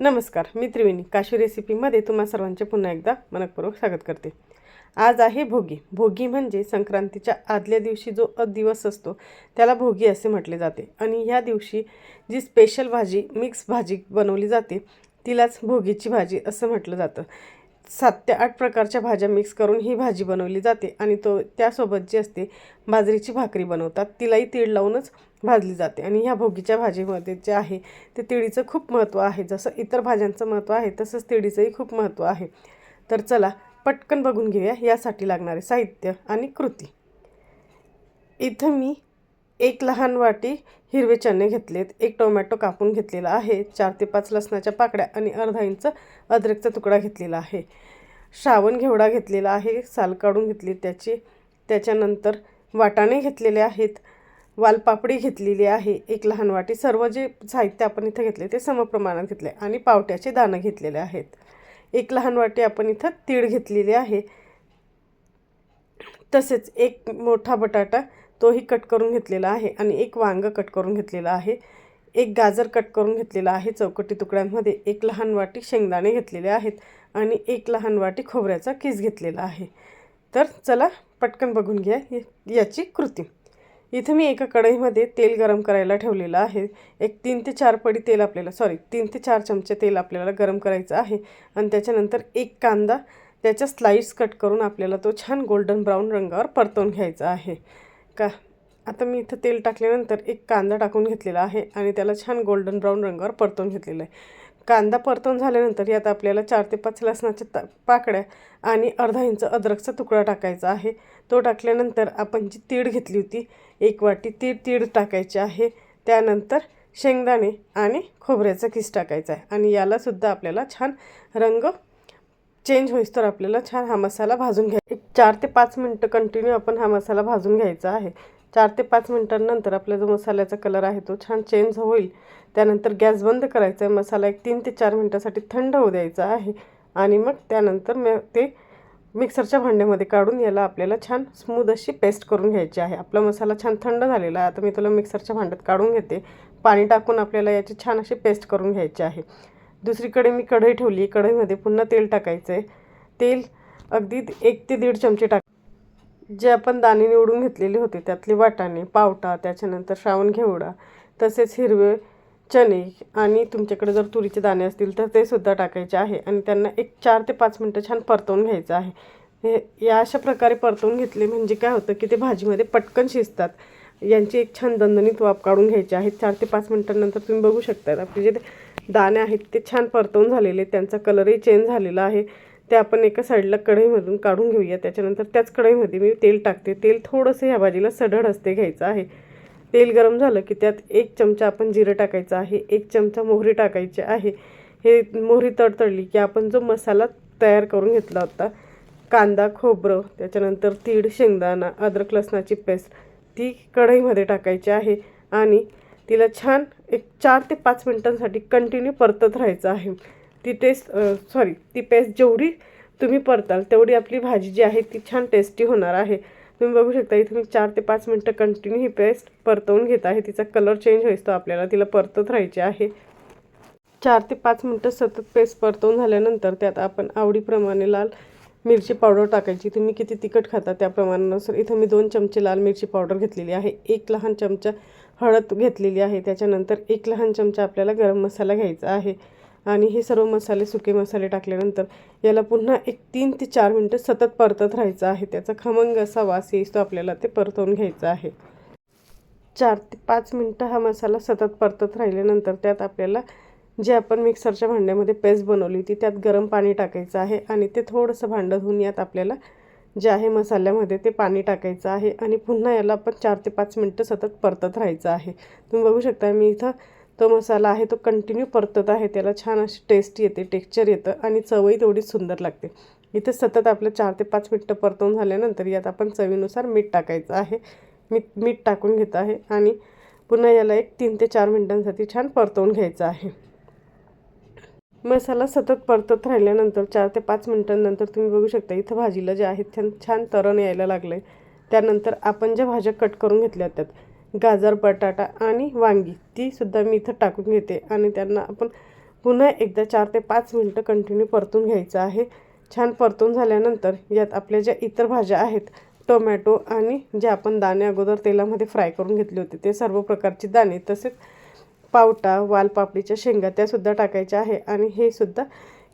नमस्कार मी त्रिवेणी. काशी रेसिपीमध्ये तुम्हा सर्वांचे पुन्हा एकदा मनपूर्वक स्वागत करते. आज आहे भोगी. भोगी म्हणजे संक्रांतीच्या आदल्या दिवशी जो दिवस असतो त्याला भोगी असे म्हटले जाते. आणि ह्या दिवशी जी स्पेशल भाजी मिक्स भाजी बनवली जाते तिलाच भोगीची भाजी असं म्हटलं जातं. सात ते आठ प्रकारच्या भाज्या मिक्स करून ही भाजी बनवली जाते आणि तो त्यासोबत जी असते बाजरीची भाकरी बनवतात तिलाही तीळ लावूनच भाजली जाते. आणि ह्या भोगीच्या भाजीमध्ये जे आहे ते तिळीचं खूप महत्त्व आहे. जसं इतर भाज्यांचं महत्त्व आहे तसंच तिळीचंही खूप महत्त्व आहे. तर चला पटकन बघून घेऊया यासाठी लागणारे साहित्य आणि कृती. इथं मी एक लहान वाटी हिरवे चणे घेतलेत एक टोमॅटो कापून घेतलेला आहे चार ते पाच लसणाच्या पाकड्या आणि अर्धा इंच अद्रकचा तुकडा घेतलेला आहे. श्रावण घेवडा घेतलेला आहे साल काढून घेतली त्याची. त्याच्यानंतर वाटाणे घेतलेले आहेत वालपापडी घेतलेली आहे एक लहान वाटी. सर्व जे साहित्य आपण इथं घेतले ते समप्रमाणात घेतले आणि पावट्याचे दाणं घेतलेले आहेत. एक लहान वाटी आपण इथं तीळ घेतलेली आहे. तसेच एक मोठा बटाटा तोही कट करून घेतलेला आहे आणि एक वांग कट करून घेतलेला आहे. एक गाजर कट करून घेतलेला आहे. चौकटी तुकड्यांमध्ये एक लहान वाटी शेंगदाणे घेतलेले आहेत आणि एक लहान वाटी खोबऱ्याचा किस घेतलेला आहे. तर चला पटकन बघून घ्या याची कृती. इथं मी एका कढईमध्ये तेल गरम करायला ठेवलेलं आहे. एक तीन ते चार पडी तेल आपल्याला सॉरी तीन ते चार चमचे तेल आपल्याला गरम करायचं आहे आणि त्याच्यानंतर एक कांदा त्याच्या स्लाईस कट करून आपल्याला तो छान गोल्डन ब्राऊन रंगावर परतवून घ्यायचा आहे. का? आता मी इथं तेल टाकल्यानंतर एक कांदा टाकून घेतलेला आहे आणि त्याला छान गोल्डन ब्राऊन रंगावर परतून घेतलेला आहे. कांदा परतून झाल्यानंतर यात आपल्याला चार ते पाच लसणाच्या ता पाकड्या आणि अर्धा इंच अद्रकचा तुकडा टाकायचा आहे. तो टाकल्यानंतर आपण जी तीळ घेतली होती एक वाटी तीळ तीळ टाकायची आहे. त्यानंतर शेंगदाणे आणि खोबऱ्याचा किस टाकायचा आहे. आणि यालासुद्धा आपल्याला छान रंग चेंज होईस तर आपल्याला छान हा मसाला भाजून घ्या. एक चार ते पाच मिनटं कंटिन्यू आपण हा मसाला भाजून घ्यायचा आहे. चार ते पाच मिनटांनंतर आपला जो मसाल्याचा कलर आहे तो छान चेंज होईल. त्यानंतर गॅस बंद करायचा आहे. मसाला एक तीन ते चार मिनटासाठी थंड होऊ द्यायचा आहे. आणि मग त्यानंतर मग ते मिक्सरच्या भांड्यामध्ये काढून याला आपल्याला छान स्मूद अशी पेस्ट करून घ्यायची आहे. आपला मसाला छान थंड झालेला आहे. आता मी तुला मिक्सरच्या भांड्यात काढून घेते. पाणी टाकून आपल्याला याची छान अशी पेस्ट करून घ्यायची आहे. दुसरीकडे मी कढई ठेवली कढईमध्ये पुन्हा तेल टाकायचं आहे तेल अगदी एक ते दीड चमचे टाक जे आपण दाणे निवडून घेतलेले होते त्यातले वाटाणे पावटा त्याच्यानंतर श्रावण घेवडा तसेच हिरवे चणे आणि तुमच्याकडे जर तुरीचे दाणे असतील तर ते सुद्धा टाकायचे आहे आणि त्यांना एक चार ते पाच मिनटं छान परतवून घ्यायचं आहे. हे या अशा प्रकारे परतवून घेतले म्हणजे काय होतं की ते भाजीमध्ये पटकन शिजतात. यांची एक छान दणदणीत वाफ काढून घ्यायची आहे. चार ते पाच मिनटांनंतर तुम्ही बघू शकता. आपले जे दाणे आहेत ते छान परतवून झालेले त्यांचा कलरही चेंज झालेला आहे. ते आपण एका साईडला कढईमधून काढून घेऊया त्याच्यानंतर त्याच कढईमध्ये मी तेल टाकते. तेल थोडंसं ह्या भाजीला सढळ असते घ्यायचं आहे. तेल गरम झालं की त्यात एक चमचा आपण जिरं टाकायचं आहे एक चमचा मोहरी टाकायची आहे. हे मोहरी तडतडली की आपण जो मसाला तयार करून घेतला होता कांदा खोबरं त्याच्यानंतर तीळ शेंगदाणा अद्रक लसणाची पेस्ट ती कढईमध्ये टाकायची आहे. आणि तिला छान एक चार ते पाच मिनटांसाठी कंटिन्यू परतत राहायचं आहे. ती टेस्ट सॉरी ती पेस्ट जेवढी तुम्ही परताल तेवढी आपली भाजी जी आहे ती छान टेस्टी होणार आहे. तुम्ही बघू शकता इथे मी चार ते पाच मिनटं कंटिन्यू ही पेस्ट परतवून घेत आहे. तिचा कलर चेंज होईस्तो आपल्याला तिला परतत राहायची आहे. चार ते पाच मिनटं सतत पेस्ट परतवून झाल्यानंतर त्यात आपण आवडीप्रमाणे लाल मिरची पावडर टाकायची. तुम्ही किती तिखट खाता त्या प्रमाणानुसार इथं मी दोन चमचे लाल मिरची पावडर घेतलेली आहे. एक लहान चमचा हळद घेतलेली आहे. त्याच्यानंतर एक लहान चमचा आपल्याला गरम मसाला घ्यायचा आहे. आणि हे सर्व मसाले सुके मसाले टाकल्यानंतर याला पुन्हा एक तीन ते चार मिनटं सतत परतत राहायचं आहे. त्याचा खमंग असा वास येईस तो आपल्याला ते परतवून घ्यायचा आहे. चार ते पाच मिनटं हा मसाला सतत परतत राहिल्यानंतर त्यात आपल्याला जे आपण मिक्सरच्या भांड्यामध्ये पेस्ट बनवली होती त्यात गरम पाणी टाकायचं आहे. आणि ते थोडंसं भांडं धुवून यात आपल्याला जे आहे मसाल्यामध्ये ते पाणी टाकायचं आहे आणि पुन्हा याला आपण चार ते पाच मिनटं सतत परतत राहायचं आहे. तुम्ही बघू शकता मी इथं तो मसाला आहे तो कंटिन्यू परतत आहे. त्याला छान अशी टेस्ट येते टेक्स्चर येतं आणि चवही तेवढीच सुंदर लागते. इथे सतत आपलं चार ते पाच मिनटं परतवून झाल्यानंतर यात आपण चवीनुसार मीठ टाकायचं आहे. मीठ मीठ टाकून घेत आहे आणि पुन्हा याला एक तीन ते चार मिनटांसाठी छान परतवून घ्यायचं आहे. मसाला सतत परतत राहिल्यानंतर चार ते पाच मिनटांनंतर तुम्ही बघू शकता इथं भाजीला जे आहे छान छान तरण यायला लागलं आहे त्यानंतर आपण ज्या भाज्या कट करून घेतल्या त्यात गाजर बटाटा आणि वांगी तीसुद्धा मी इथं टाकून घेते आणि त्यांना आपण पुन्हा एकदा चार ते पाच मिनटं कंटिन्यू परतून घ्यायचं आहे. छान परतून झाल्यानंतर यात आपल्या ज्या इतर भाज्या आहेत टोमॅटो आणि जे आपण दाणे अगोदर तेलामध्ये फ्राय करून घेतले होते ते सर्व प्रकारचे दाणे तसेच पावटा वालपापडीच्या शेंगा त्यासुद्धा टाकायच्या आहे. आणि हे सुद्धा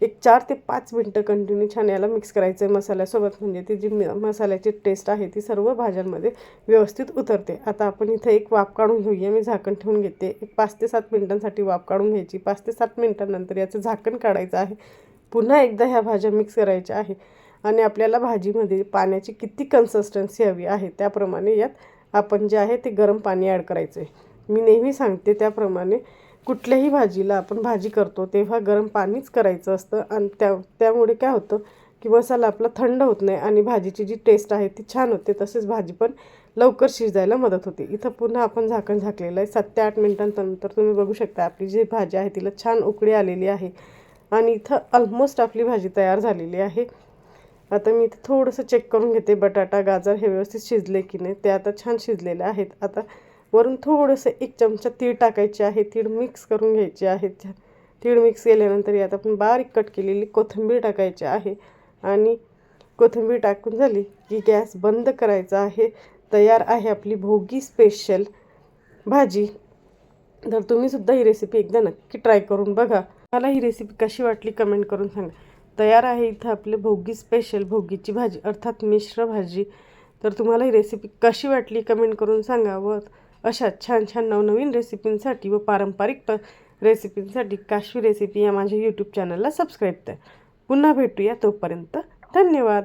एक चार ते पाच मिनटं कंटिन्यू छान याला मिक्स करायचं आहे मसाल्यासोबत. म्हणजे ती जी मसाल्याची टेस्ट आहे ती सर्व भाज्यांमध्ये व्यवस्थित उतरते. आता आपण इथं एक वाफ काढून घेऊया. मी झाकण ठेवून घेते. एक पाच ते सात मिनटांसाठी वाफ काढून घ्यायची. पाच ते सात मिनटांनंतर याचं झाकण काढायचं आहे. पुन्हा एकदा ह्या भाज्या मिक्स करायच्या आहे. आणि आपल्याला भाजीमध्ये पाण्याची किती कन्सिस्टन्सी हवी आहे त्याप्रमाणे यात आपण जे आहे ते गरम पाणी ॲड करायचं आहे मी नेहमी सांगते त्याप्रमाणे कुठल्याही भाजीला आपण भाजी करतो तेव्हा गरम पाणीच करायचं असतं आणि त्या त्यामुळे काय होतं की मसाला आपला थंड होत नाही आणि भाजीची जी टेस्ट आहे ती छान होते तसेच भाजी पण लवकर शिजायला मदत होते. इथं पुन्हा आपण झाकण झाकलेलं आहे. सात ते आठ मिनटांनंतर तुम्ही बघू शकता आपली जी भाजी आहे तिला छान उकळी आलेली आहे आणि इथं ऑलमोस्ट आपली भाजी तयार झालेली आहे. आता मी इथं थोडंसं चेक करून घेते बटाटा गाजर हे व्यवस्थित शिजले की नाही ते आता छान शिजलेले आहेत. आता वरून थोडंसं एक चमचा तीळ टाकायचे आहे तीळ मिक्स करून घ्यायचे आहे. तीळ मिक्स केल्यानंतर यात आपण बारीक कट केलेली कोथिंबीर टाकायची आहे. आणि कोथिंबीर टाकून झाली की गॅस बंद करायचा आहे. तयार आहे आपली भोगी स्पेशल भाजी. तर तुम्हीसुद्धा ही रेसिपी एकदा नक्की ट्राय करून बघा. मला ही रेसिपी कशी वाटली कमेंट करून सांगा. तयार आहे इथं आपले भोगी स्पेशल भोगीची भाजी अर्थात मिश्र भाजी. तर तुम्हाला ही रेसिपी कशी वाटली कमेंट करून सांगा व अशा छान छान नवनवीन रेसिपींसाठी व पारंपरिक प रेसिपींसाठी काशवी रेसिपी या माझ्या यूट्यूब चॅनलला सबस्क्राईब करा पुन्हा भेटूया तोपर्यंत धन्यवाद.